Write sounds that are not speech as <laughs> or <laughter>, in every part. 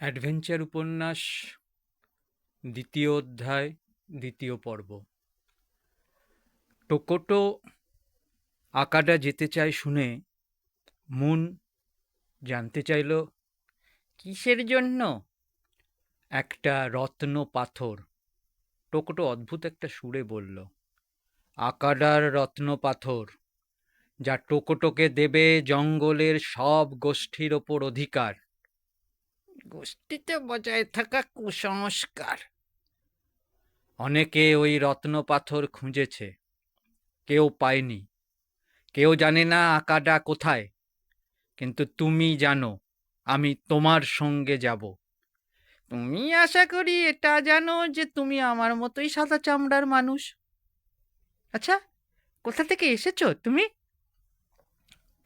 Adventure উপন্যাস, দ্বিতীয় অধ্যায়, দ্বিতীয় পর্ব। টোকোটো আকাডা যেতে চায় শুনে মুন জানতে চাইল, কিসের জন্য? একটা রত্ন পাথর। টোকোটো অদ্ভুত একটা সুরে বলল, আকাডার রত্ন পাথর, যা টোকোটোকে দেবে জঙ্গলের সব গোষ্ঠীর ওপর অধিকার। গোষ্ঠীতে বজায় থাকা কুসংস্কার। অনেকে ওই রত্ন পাথর খুঁজেছে। কেউ পায়নি। কেউ জানে না আকাডা কোথায়। কিন্তু তুমি জানো আমি তোমার সঙ্গে যাব। তুমি আশা করি এটা জানো যে তুমি আমার মতোই সাদা চামড়ার মানুষ। আচ্ছা কোথা থেকে এসেছ তুমি?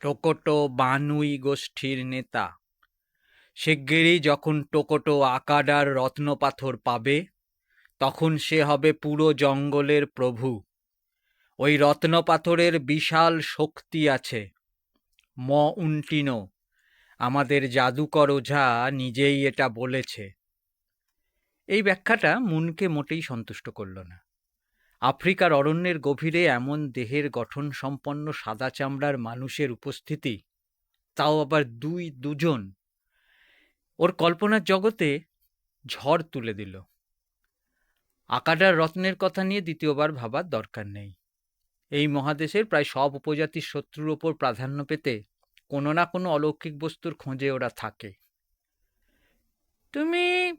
টোকোটো বানুই গোষ্ঠীর নেতা। শিগগিরই যখন টোকোটো আকাডার রত্নপাথর পাবে, তখন সে হবে পুরো জঙ্গলের প্রভু। ওই রত্নপাথরের বিশাল শক্তি আছে। ম উন্টিনো, আমাদের জাদুকর ওঝা নিজেই এটা বলেছে। এই ব্যাখ্যাটা মনকে মোটেই সন্তুষ্ট করল না। আফ্রিকার অরণ্যের গভীরে এমন দেহের গঠন সম্পন্ন সাদা চামড়ার মানুষের উপস্থিতি, তাও আবার দুই, দুজন ওর কল্পনার জগতে ঝড় তুলে দিল। আকাডার রত্নের কথা নিয়ে দ্বিতীয়বার ভাবার দরকার নেই। এই মহাদেশের প্রায় সব উপজাতির শত্রুর ওপর প্রাধান্য পেতে কোনো না কোনো অলৌকিক বস্তুর খোঁজে ওরা থাকে। তুমি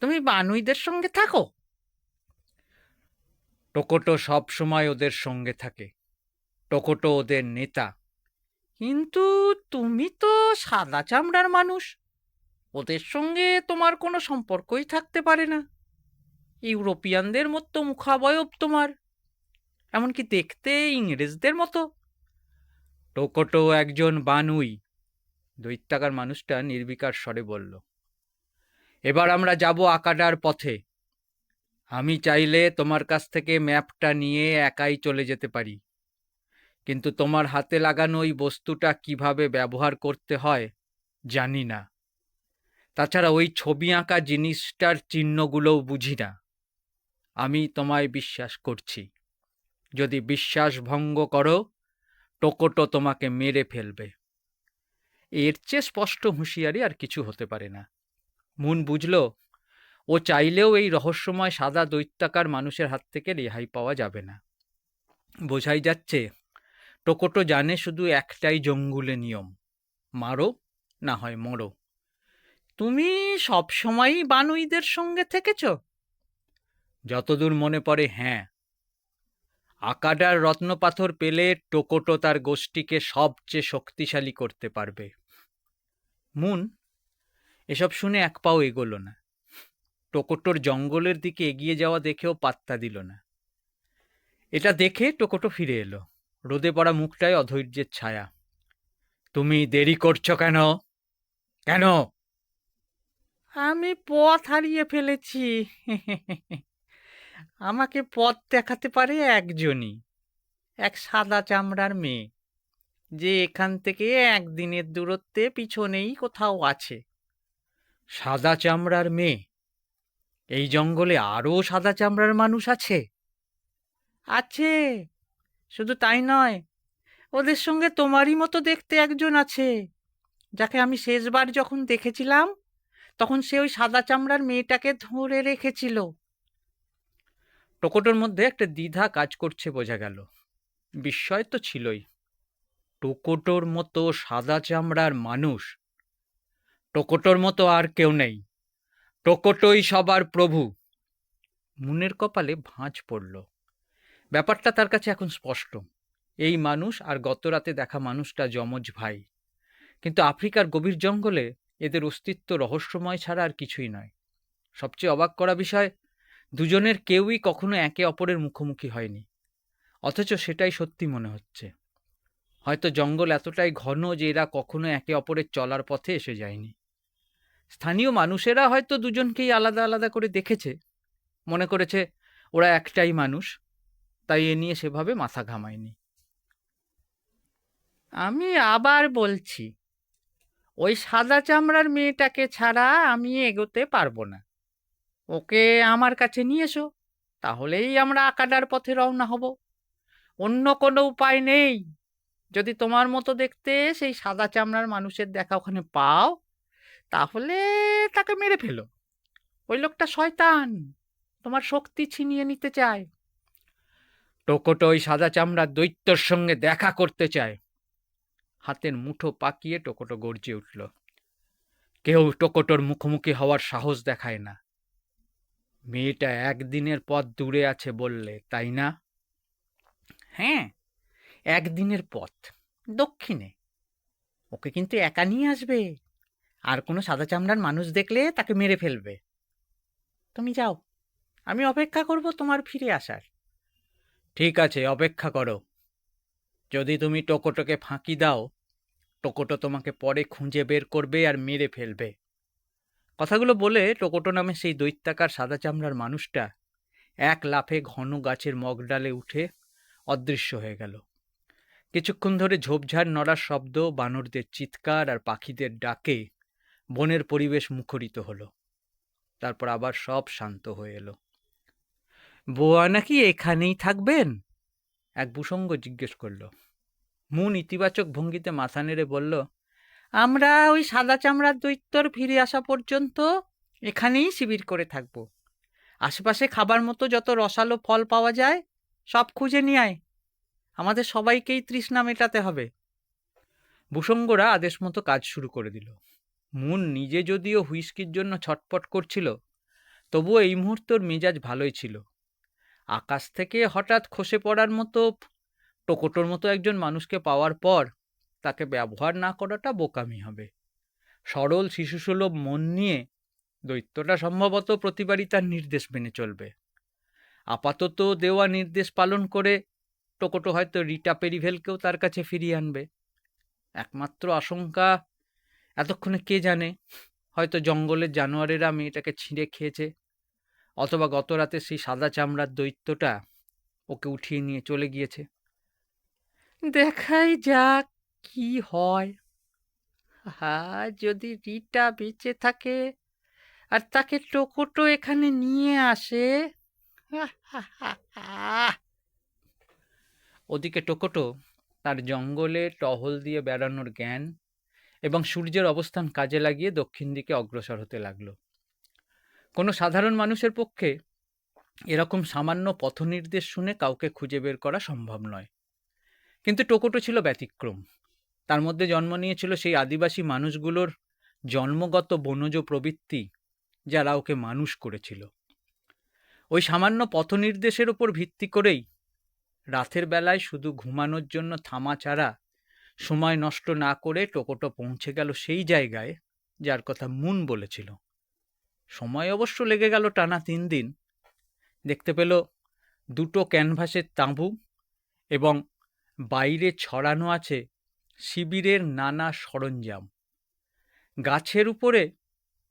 তুমি বানুইদের সঙ্গে থাকো। টোকোটো সব সময় ওদের সঙ্গে থাকে। টোকোটো ওদের নেতা। কিন্তু তুমি তো সাদা চামড়ার মানুষ। ওদের সঙ্গে তোমার কোনো সম্পর্কই থাকতে পারে না। ইউরোপিয়ানদের মতো মুখাবয়ব তোমার, এমনকি দেখতে ইংরেজদের মতো। টোকোটো একজন বানুই দৈত্যাকার মানুষটা নির্বিকার স্বরে বলল, এবার আমরা যাব আকাডার পথে। আমি চাইলে তোমার কাছ থেকে ম্যাপটা নিয়ে একাই চলে যেতে পারি। কিন্তু তোমার হাতে লাগানো ওই বস্তুটা কীভাবে ব্যবহার করতে হয় জানি না। তাছাড়া ওই ছবি আঁকা জিনিসটার চিহ্নগুলোও বুঝি না। আমি তোমায় বিশ্বাস করছি। যদি বিশ্বাস ভঙ্গ করো, টোকোটো তোমাকে মেরে ফেলবে। এর চেয়ে স্পষ্ট হুঁশিয়ারি আর কিছু হতে পারে না। মুন বুঝল, ও চাইলেও এই রহস্যময় সাদা দৈত্যাকার মানুষের হাত থেকে রেহাই পাওয়া যাবে না। বোঝাই যাচ্ছে, টোকোটো জানে শুধু একটাই জঙ্গুলে নিয়ম, মারো, না হয় মরো। তুমি সবসময়ই বানুইদের সঙ্গে থেকেছ? যতদূর মনে পড়ে হ্যাঁ। আকাডার রত্নপাথর পেলে টোকোটো তার গোষ্ঠীকে সবচেয়ে শক্তিশালী করতে পারবে। মুন, এসব শুনে এক পাও এগোলো না। টোকোটোর জঙ্গলের দিকে এগিয়ে যাওয়া দেখেও পাত্তা দিল না। এটা দেখে টোকোটো ফিরে এলো। রোদে পড়া মুখটায় অধৈর্যের ছায়া। তুমি দেরি করছ কেন? কেন? আমি পথ হারিয়ে ফেলেছি। <laughs> আমাকে পথ দেখাতে পারে একজনই, এক সাদা চামড়ার মেয়ে, যে এখান থেকে একদিনের দূরত্বে পিছনেই কোথাও আছে। সাদা চামড়ার মেয়ে, এই জঙ্গলে আরও সাদা চামড়ার মানুষ আছে? আছে, শুধু তাই নয়, ওদের সঙ্গে তোমারই মতো দেখতে একজন আছে, যাকে আমি শেষবার যখন দেখেছিলাম তখন সে ওই সাদা চামড়ার মেয়েটাকে ধরে রেখেছিল। টোকোটোর মধ্যে একটা দ্বিধা কাজ করছে বোঝা গেল। বিস্ময় তো ছিলই। টোকোটোর মতো সাদা চামড়ার মানুষ। টোকোটোর মতো আর কেউ নেই। টোকোটোই সবার প্রভু। মুনের কপালে ভাঁজ পড়ল। ব্যাপারটা তার কাছে এখন স্পষ্ট। এই মানুষ আর গত রাতে দেখা মানুষটা যমজ ভাই। কিন্তু আফ্রিকার গভীর জঙ্গলে এদের অস্তিত্ব রহস্যময় ছাড়া আর কিছুই নয়। সবচেয়ে অবাক করা বিষয়, দুজনের কেউই কখনো একে অপরের মুখোমুখি হয়নি। অথচ সেটাই সত্যি মনে হচ্ছে। হয়তো জঙ্গল এতটাই ঘন যে এরা কখনো একে অপরের চলার পথে এসে যায়নি। স্থানীয় মানুষেরা হয়তো দুজনকেই আলাদা আলাদা করে দেখেছে। মনে করেছে, ওরা একটাই মানুষ, তাই এ নিয়ে সেভাবে মাথা ঘামায়নি। আমি আবার বলছি ওই সাদা চামড়ার মেয়েটাকে ছাড়া আমি এগোতে পারব না। ওকে আমার কাছে নিয়ে এসো, তাহলেই আমরা আকাডার পথে রওনা হব। অন্য কোনো উপায় নেই। যদি তোমার মতো দেখতে সেই সাদা চামড়ার মানুষের দেখা ওখানে পাও, তাহলে তাকে মেরে ফেলো। ওই লোকটা শয়তান। তোমার শক্তি ছিনিয়ে নিতে চায়। টোকোটো ওই সাদা চামড়ার দৈত্যর সঙ্গে দেখা করতে চায়। হাতের মুঠো পাকিয়ে টোকোটো গর্জে উঠল। কেউ টোকোটোর মুখোমুখি হওয়ার সাহস দেখায় না। মেয়েটা একদিনের পথ দূরে আছে বললে, তাই না? হ্যাঁ একদিনের পথ, দক্ষিণে। ওকে কিন্তু একা নিয়ে আসবে। আর কোনো সাদা চামড়ার মানুষ দেখলে তাকে মেরে ফেলবে। তুমি যাও, আমি অপেক্ষা করব তোমার ফিরে আসার। ঠিক আছে, অপেক্ষা করো। যদি তুমি টোকোটোকে ফাঁকি দাও, টোকোটো তোমাকে পরে খুঁজে বের করবে আর মেরে ফেলবে। কথাগুলো বলে টোকোটো নামে সেই দৈত্যাকার সাদা চামড়ার মানুষটা এক লাফে ঘন গাছের মগডালে উঠে অদৃশ্য হয়ে গেল। কিছুক্ষণ ধরে ঝোপঝাড় নড়ার শব্দ, বানরদের চিৎকার আর পাখিদের ডাকে বনের পরিবেশ মুখরিত হলো। তারপর আবার সব শান্ত হয়ে এলো। বোয়া নাকি এখানেই থাকবেন? এক ভূসঙ্গ জিজ্ঞেস করল। মুন ইতিবাচক ভঙ্গিতে মাথা নেড়ে বলল, আমরা ওই সাদা চামড়ার দৈত্যর ফিরে আসা পর্যন্ত এখানেই শিবির করে থাকব। আশেপাশে খাবার মতো যত রসালো ফল পাওয়া যায়, সব খুঁজে নিয়ে আয়। আমাদের সবাইকেই তৃষ্ণা মেটাতে হবে। ভূসঙ্গরা আদেশ মতো কাজ শুরু করে দিল। মুন নিজে যদিও হুইস্কির জন্য ছটপট করছিল, তবুও এই মুহূর্তর মেজাজ ভালোই ছিল। আকাশ থেকে হঠাৎ খসে পড়ার মতো, টোকোটোর মতো একজন মানুষকে পাওয়ার পর তাকে ব্যবহার না করাটা বোকামি হবে। সরল শিশুসুলভ মন নিয়ে দৈত্যটা সম্ভবত প্রতিবারই তার নির্দেশ মেনে চলবে। আপাতত দেওয়া নির্দেশ পালন করে টোকোটো হয়তো রিটা পেরিভেলকেও তার কাছে ফিরিয়ে আনবে। একমাত্র আশঙ্কা, এতক্ষণে কে জানে? হয়তো জঙ্গলের জানোয়ারেরা মেয়েটাকে ছিঁড়ে খেয়েছে। অথবা গত রাতে সেই সাদা চামড়ার দৈত্যটা ওকে উঠিয়ে নিয়ে চলে গিয়েছে। দেখাই যাক কি হয়। হা যদি রিটা বেঁচে থাকে আর তাকে টোকোটো এখানে নিয়ে আসে। ওদিকে টোকোটো তার জঙ্গলে টহল দিয়ে বেড়ানোর জ্ঞান এবং সূর্যের অবস্থান কাজে লাগিয়ে দক্ষিণ দিকে অগ্রসর হতে লাগল। কোনো সাধারণ মানুষের পক্ষে এরকম সামান্য পথনির্দেশ শুনে কাউকে খুঁজে বের করা সম্ভব নয়। কিন্তু টোকোটো ছিল ব্যতিক্রম। তার মধ্যে জন্ম নিয়েছিল সেই আদিবাসী মানুষগুলোর জন্মগত বনজ প্রবৃত্তি যারা ওকে মানুষ করেছিল। ওই সামান্য পথনির্দেশের ওপর ভিত্তি করেই রাতের বেলায় শুধু ঘুমানোর জন্য থামা ছাড়া সময় নষ্ট না করে টোকোটো পৌঁছে গেল সেই জায়গায় যার কথা মুন বলেছিল। সময় অবশ্য লেগে গেল টানা তিন দিন। দেখতে পেল দুটো ক্যানভাসের তাঁবু এবং বাইরে ছড়ানো আছে শিবিরের নানা সরঞ্জাম। গাছের উপরে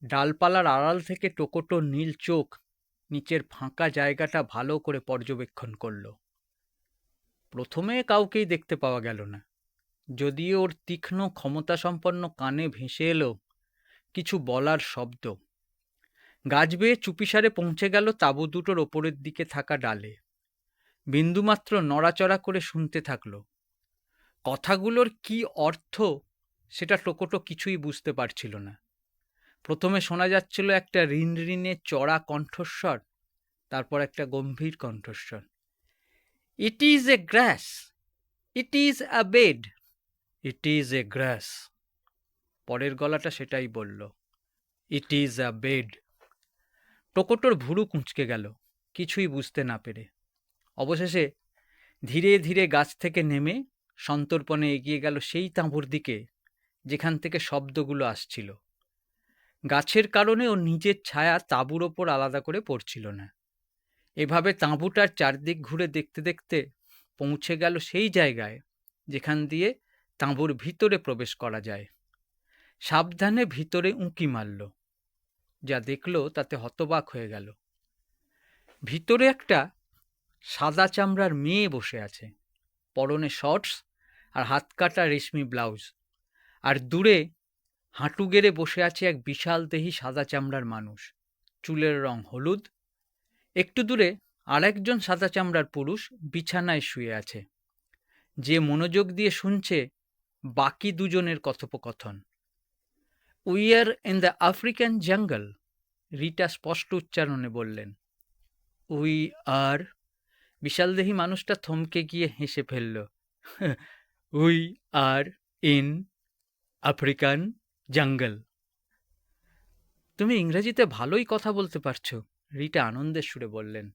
ডালপালার আড়াল থেকে টোকোটো নীল চোখ নিচের ফাঁকা জায়গাটা ভালো করে পর্যবেক্ষণ করল। প্রথমে কাউকেই দেখতে পাওয়া গেল না। যদিও ওর তীক্ষ্ণ ক্ষমতাসম্পন্ন কানে ভেসে এলো কিছু বলার শব্দ। গাছ বেয়ে চুপিসারে পৌঁছে গেল তাঁবু দুটোর ওপরের দিকে থাকা ডালে। বিন্দুমাত্র নড়াচড়া করে শুনতে থাকল। কথাগুলোর কি অর্থ সেটা টোকোটো কিছুই বুঝতে পারছিল না। প্রথমে শোনা যাচ্ছিল একটা ঋণ ঋণে চড়া কণ্ঠস্বর, তারপর একটা গম্ভীর কণ্ঠস্বর। It is a grass it is a bed it is a grass পরের গলাটা সেটাই বলল। ইট ইজ আ বেড টোকোটোর ভুরু কুঁচকে গেল, কিছুই বুঝতে না পেরে। অবশেষে ধীরে ধীরে গাছ থেকে নেমে সন্তর্পণে এগিয়ে গেল সেই তাঁবুর দিকে, যেখান থেকে শব্দগুলো আসছিল। গাছের কারণে ও নিজের ছায়া তাঁবুর ওপর আলাদা করে পড়ছিল না। এভাবে তাঁবুটার চারদিক ঘুরে দেখতে দেখতে পৌঁছে গেল সেই জায়গায়, যেখান দিয়ে তাঁবুর ভিতরে প্রবেশ করা যায়। সাবধানে ভিতরে উঁকি মারল। যা দেখল তাতে হতবাক হয়ে গেল। ভিতরে একটা সাদা চামড়ার মেয়ে বসে আছে। পরনে শর্টস আর হাত কাটা রেশমি ব্লাউজ আর দূরে হাঁটু গেড়ে বসে আছে এক বিশাল দেহি সাদা চামড়ার মানুষ। চুলের রং হলুদ। একটু দূরে আরেকজন সাদা চামড়ার পুরুষ বিছানায় শুয়ে আছে। যে মনোযোগ দিয়ে শুনছে বাকি দুজনের কথোপকথন। We are in the African জঙ্গল, রিটা স্পষ্ট উচ্চারণে বললেন। উই আর, বিশালদেহী মানুষটা থমকে গিয়ে হেসে ফেলল। <laughs> উই আর ইন আফ্রিকান জঙ্গল। তুমি ইংরেজিতে ভালোই কথা বলতে পারছ, রিটা আনন্দের সুরে বললেন।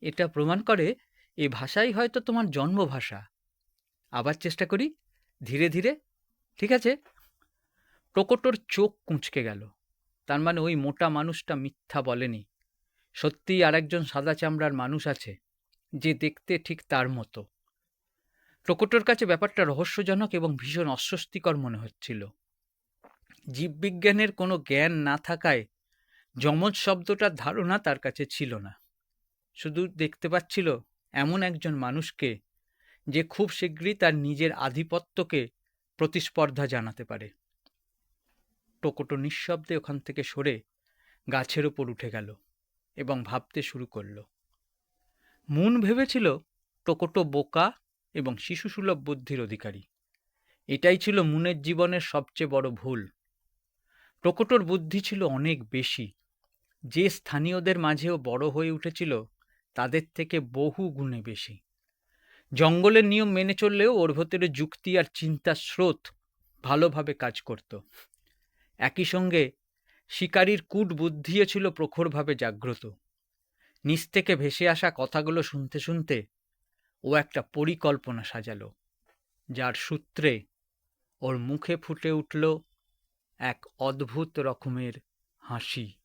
এটা প্রমাণ করে এ ভাষাই হয়তো তোমার জন্মভাষা। আবার চেষ্টা করি, ধীরে ধীরে, ঠিক আছে? প্রকটোর চোখ কুঁচকে গেল। তার মানে ওই মোটা মানুষটা মিথ্যা বলেনি। সত্যিই আরেকজন সাদা চামড়ার মানুষ আছে, যে দেখতে ঠিক তার মতো। টোকোটোর কাছে ব্যাপারটা রহস্যজনক এবং ভীষণ অস্বস্তিকর মনে হচ্ছিল। জীববিজ্ঞানের কোনো জ্ঞান না থাকায় যমজ শব্দটার ধারণা তার কাছে ছিল না। শুধু দেখতে পাচ্ছিল এমন একজন মানুষকে যে খুব শীঘ্রই তার নিজের আধিপত্যকে প্রতিস্পর্ধা জানাতে পারে। টোকটো নিঃশব্দে ওখান থেকে সরে গাছের ওপর উঠে গেল এবং ভাবতে শুরু করল। মুন ভেবেছিল টোকোটো বোকা এবং শিশুসুলভ বুদ্ধির অধিকারী। এটাই ছিল মুনের জীবনের সবচেয়ে বড় ভুল। টোকোটোর বুদ্ধি ছিল অনেক বেশি। যে স্থানীয়দের মাঝেও বড় হয়ে উঠেছিল, তাদের থেকে বহু গুণে বেশি। জঙ্গলের নিয়ম মেনে চললেও ওর ভেতরে যুক্তি আর চিন্তার স্রোত ভালোভাবে কাজ করত। একই সঙ্গে শিকারীর কূট বুদ্ধিও ছিল প্রখরভাবে জাগ্রত। নিচ থেকে ভেসে আসা কথাগুলো শুনতে শুনতে ও একটা পরিকল্পনা সাজাল, যার সূত্রে ওর মুখে ফুটে উঠল এক অদ্ভুত রকমের হাসি।